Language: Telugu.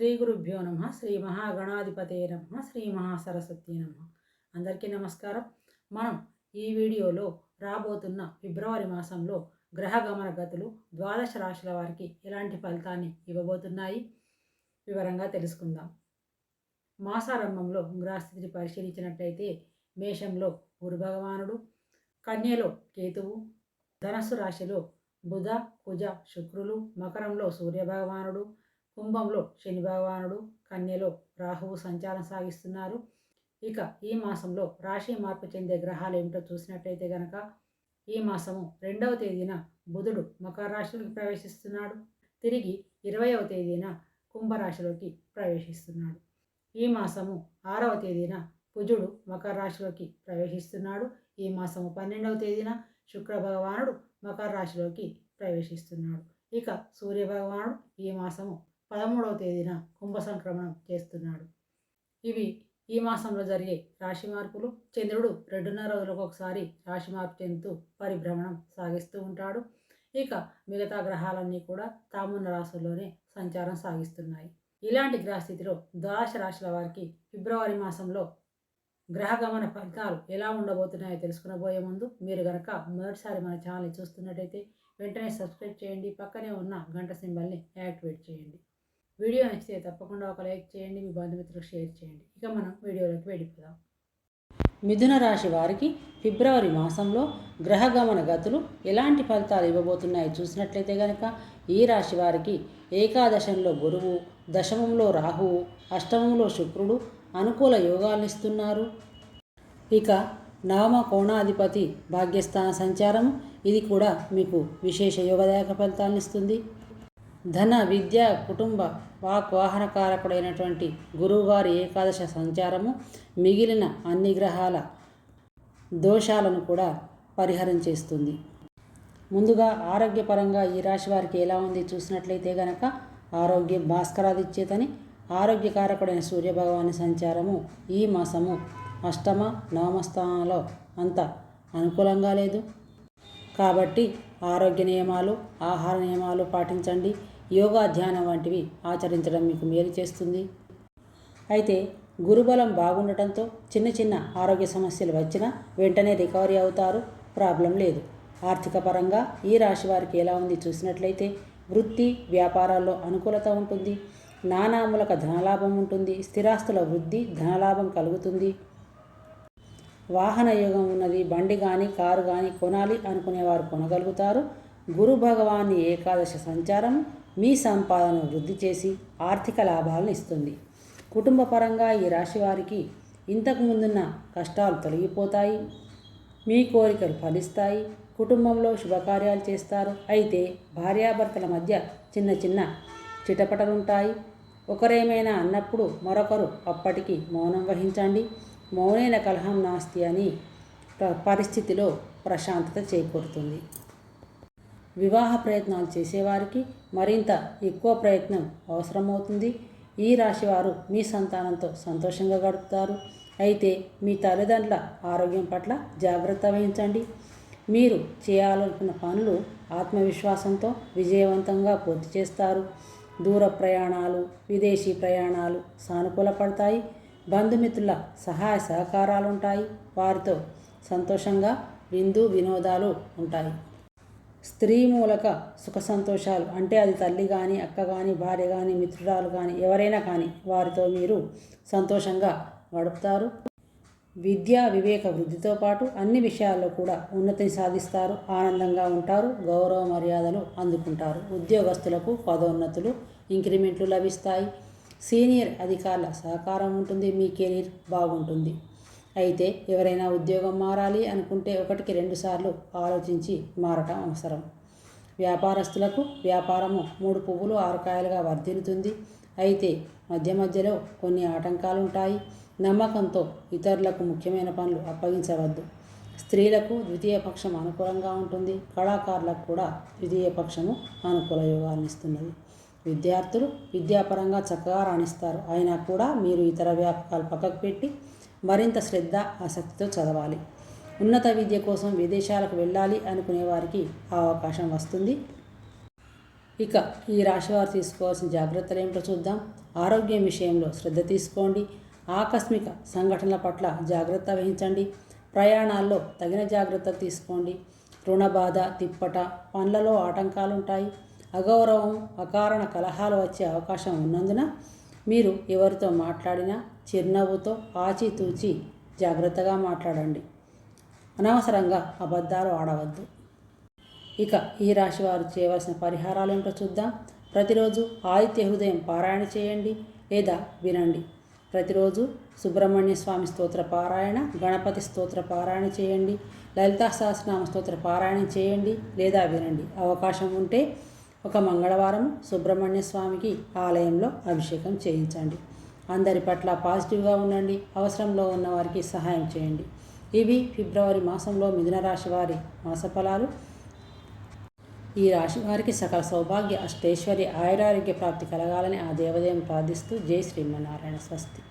శ్రీ గురుభ్యో నమ శ్రీ మహాగణాధిపతే నమ శ్రీ మహాసరస్వతి నమ. అందరికీ నమస్కారం. మనం ఈ వీడియోలో రాబోతున్న ఫిబ్రవరి మాసంలో గ్రహ గమన గతులు ద్వాదశ రాశుల వారికి ఎలాంటి ఫలితాన్ని ఇవ్వబోతున్నాయి? వివరంగా తెలుసుకుందాం. మాసారంభంలో గ్రహస్థితిని పరిశీలించినట్లయితే మేషంలో గురు భగవానుడు కన్యలో కేతువు ధనస్సు రాశిలో బుధ కుజ శుక్రులు మకరంలో సూర్య భగవానుడు కుంభంలో శని భగవానుడు కన్యలో రాహువు సంచారం సాగిస్తున్నారు. ఇక ఈ మాసంలో రాశి మార్పు చెందే గ్రహాలు ఏమిటో చూసినట్లయితే గనక ఈ మాసము రెండవ తేదీన బుధుడు మకర రాశిలోకి ప్రవేశిస్తున్నాడు. తిరిగి ఇరవైవ తేదీన కుంభరాశిలోకి ప్రవేశిస్తున్నాడు. ఈ మాసము ఆరవ తేదీన కుజుడు మకర రాశిలోకి ప్రవేశిస్తున్నాడు. ఈ మాసము పన్నెండవ తేదీన శుక్ర భగవానుడు మకర రాశిలోకి ప్రవేశిస్తున్నాడు. ఇక సూర్య భగవానుడు ఈ మాసము పదమూడవ తేదీన కుంభ సంక్రమణం చేస్తున్నాడు. ఇవి ఈ మాసంలో జరిగే రాశి మార్పులు. చంద్రుడు రెండున్నర రోజులకు ఒకసారి రాశి మార్పు చెందుతూ పరిభ్రమణం సాగిస్తూ ఉంటాడు. ఇక మిగతా గ్రహాలన్నీ కూడా తామున్న రాశుల్లోనే సంచారం సాగిస్తున్నాయి. ఇలాంటి గ్రహస్థితిలో ద్వాదశ రాశుల వారికి ఫిబ్రవరి మాసంలో గ్రహ గమన ఫలితాలు ఎలా ఉండబోతున్నాయో తెలుసుకునబోయే ముందు మీరు గనక మొదటిసారి మన ఛానల్ని చూస్తున్నట్టయితే వెంటనే సబ్స్క్రైబ్ చేయండి. పక్కనే ఉన్న గంట సింబల్ని యాక్టివేట్ చేయండి. వీడియో నచ్చితే తప్పకుండా ఒక లైక్ చేయండి మీ బంధుమిత్రులకు షేర్ చేయండి. ఇక మనం వీడియోలోకి వెళ్ళిపోదాం. మిథున రాశి వారికి ఫిబ్రవరి మాసంలో గ్రహ గమన గతులు ఎలాంటి ఫలితాలు ఇవ్వబోతున్నాయో చూసినట్లయితే కనుక ఈ రాశి వారికి ఏకాదశంలో గురువు దశమంలో రాహువు అష్టమంలో శుక్రుడు అనుకూల యోగాలు ఇస్తున్నారు. ఇక నవమ కోణాధిపతి భాగ్యస్థాన సంచారం ఇది కూడా మీకు విశేష యోగదాయక ఫలితాలను ఇస్తుంది. ధన విద్య కుటుంబ వాక్ వాహనకారకుడైనటువంటి గురువుగారి ఏకాదశ సంచారము మిగిలిన అన్ని గ్రహాల దోషాలను కూడా పరిహారం చేస్తుంది. ముందుగా ఆరోగ్యపరంగా ఈ రాశి వారికి ఎలా ఉంది చూసినట్లయితే గనక ఆరోగ్యం భాస్కరాదిచ్చేతని ఆరోగ్యకారకుడైన సూర్యభగవాని సంచారము ఈ మాసము అష్టమ నవమ స్థానంలో అంత అనుకూలంగా లేదు. కాబట్టి ఆరోగ్య నియమాలు ఆహార నియమాలు పాటించండి. యోగా ధ్యానం వంటివి ఆచరించడం మీకు మేలు చేస్తుంది. అయితే గురుబలం బాగుండటంతో చిన్న చిన్న ఆరోగ్య సమస్యలు వచ్చినా వెంటనే రికవరీ అవుతారు. ప్రాబ్లం లేదు. ఆర్థిక పరంగా ఈ రాశి వారికి ఎలా ఉంది చూసినట్లయితే వృత్తి వ్యాపారాల్లో అనుకూలత ఉంటుంది. నానామూలక ధనలాభం ఉంటుంది. స్థిరాస్తుల వృద్ధి ధనలాభం కలుగుతుంది. వాహన యోగం ఉన్నది బండి కానీ కారు కానీ కొనాలి అనుకునేవారు కొనగలుగుతారు. గురు భగవాన్ని ఏకాదశ సంచారం మీ సంపాదన వృద్ధి చేసి ఆర్థిక లాభాలను ఇస్తుంది. కుటుంబ పరంగా ఈ రాశి వారికి ఇంతకు ముందున్న కష్టాలు తొలగిపోతాయి మీ కోరికలు ఫలిస్తాయి కుటుంబంలో శుభకార్యాలు చేస్తారు. అయితే భార్యాభర్తల మధ్య చిన్న చిన్న చిటపటలుంటాయి. ఒకరేమైనా అన్నప్పుడు మరొకరు అప్పటికి మౌనం వహించండి. మౌనైన కలహం నాస్తి అని పరిస్థితిలో ప్రశాంతత చేకూరుతుంది. వివాహ ప్రయత్నాలు చేసేవారికి మరింత ఎక్కువ ప్రయత్నం అవసరమవుతుంది. ఈ రాశివారు మీ సంతానంతో సంతోషంగా గడుపుతారు. అయితే మీ తల్లిదండ్రుల ఆరోగ్యం పట్ల జాగ్రత్త వహించండి. మీరు చేయాలనుకున్న పనులు ఆత్మవిశ్వాసంతో విజయవంతంగా పూర్తి చేస్తారు. దూర ప్రయాణాలు విదేశీ ప్రయాణాలు సానుకూలపడతాయి. బంధుమిత్రుల సహాయ సహకారాలు ఉంటాయి వారితో సంతోషంగా విందు వినోదాలు ఉంటాయి. స్త్రీ మూలక సుఖ సంతోషాలు అంటే అది తల్లి కానీ అక్క కానీ భార్య కానీ మిత్రురాలు కానీ ఎవరైనా కానీ వారితో మీరు సంతోషంగా గడుపుతారు. విద్యా వివేక వృద్ధితో పాటు అన్ని విషయాల్లో కూడా ఉన్నతిని సాధిస్తారు. ఆనందంగా ఉంటారు. గౌరవ మర్యాదలు అందుకుంటారు. ఉద్యోగస్తులకు పదోన్నతులు ఇంక్రిమెంట్లు లభిస్తాయి. సీనియర్ అధికారుల సహకారం ఉంటుంది మీ కెరీర్ బాగుంటుంది. అయితే ఎవరైనా ఉద్యోగం మారాలి అనుకుంటే ఒకటికి రెండుసార్లు ఆలోచించి మారటం అవసరం. వ్యాపారస్తులకు వ్యాపారము మూడు పువ్వులు ఆరకాయలుగా వర్ధిల్లుతుంది. అయితే మధ్య మధ్యలో కొన్ని ఆటంకాలు ఉంటాయి. నమ్మకంతో ఇతరులకు ముఖ్యమైన పనులు అప్పగించవద్దు. స్త్రీలకు ద్వితీయ పక్షం అనుకూలంగా ఉంటుంది. కళాకారులకు కూడా ద్వితీయ పక్షము అనుకూల యోగాన్ని ఇస్తున్నది. విద్యార్థులు విద్యాపరంగా చక్కగా రాణిస్తారు. అయినా కూడా మీరు ఇతర వ్యాపకాలు పక్కకు పెట్టి మరింత శ్రద్ధ ఆసక్తితో చదవాలి. ఉన్నత విద్య కోసం విదేశాలకు వెళ్ళాలి అనుకునే వారికి ఆ అవకాశం వస్తుంది. ఇక ఈ రాశివారు తీసుకోవాల్సిన జాగ్రత్తలు ఏమిటో చూద్దాం. ఆరోగ్యం విషయంలో శ్రద్ధ తీసుకోండి. ఆకస్మిక సంఘటనల పట్ల జాగ్రత్త వహించండి. ప్రయాణాల్లో తగిన జాగ్రత్త తీసుకోండి. రుణ బాధ తిప్పట పనులలో ఆటంకాలు ఉంటాయి అగౌరవం అకారణ కలహాలు వచ్చే అవకాశం ఉన్నందున మీరు ఎవరితో మాట్లాడినా చిరునవ్వుతో ఆచితూచి జాగ్రత్తగా మాట్లాడండి. అనవసరంగా అబద్ధాలు ఆడవద్దు. ఇక ఈ రాశి వారు చేయవలసిన పరిహారాలు ఏంటో చూద్దాం. ప్రతిరోజు ఆదిత్య హృదయం పారాయణ చేయండి లేదా వినండి. ప్రతిరోజు సుబ్రహ్మణ్య స్వామి స్తోత్ర పారాయణ గణపతి స్తోత్ర పారాయణ చేయండి లలితా సహస్రనామ స్తోత్ర పారాయణ చేయండి లేదా వినండి. అవకాశం ఉంటే ఒక మంగళవారం సుబ్రహ్మణ్య స్వామికి ఆలయంలో అభిషేకం చేయించండి. అందరి పట్ల పాజిటివ్గా ఉండండి అవసరంలో ఉన్న వారికి సహాయం చేయండి. ఇవి ఫిబ్రవరి మాసంలో మిథున రాశి వారి మాసఫలాలు. ఈ రాశి వారికి సకల సౌభాగ్య అష్టేశ్వరి ఆయురారోగ్య ప్రాప్తి కలగాలని ఆ దేవదేవం ప్రార్థిస్తూ జై శ్రీమన్నారాయణ స్వస్తి.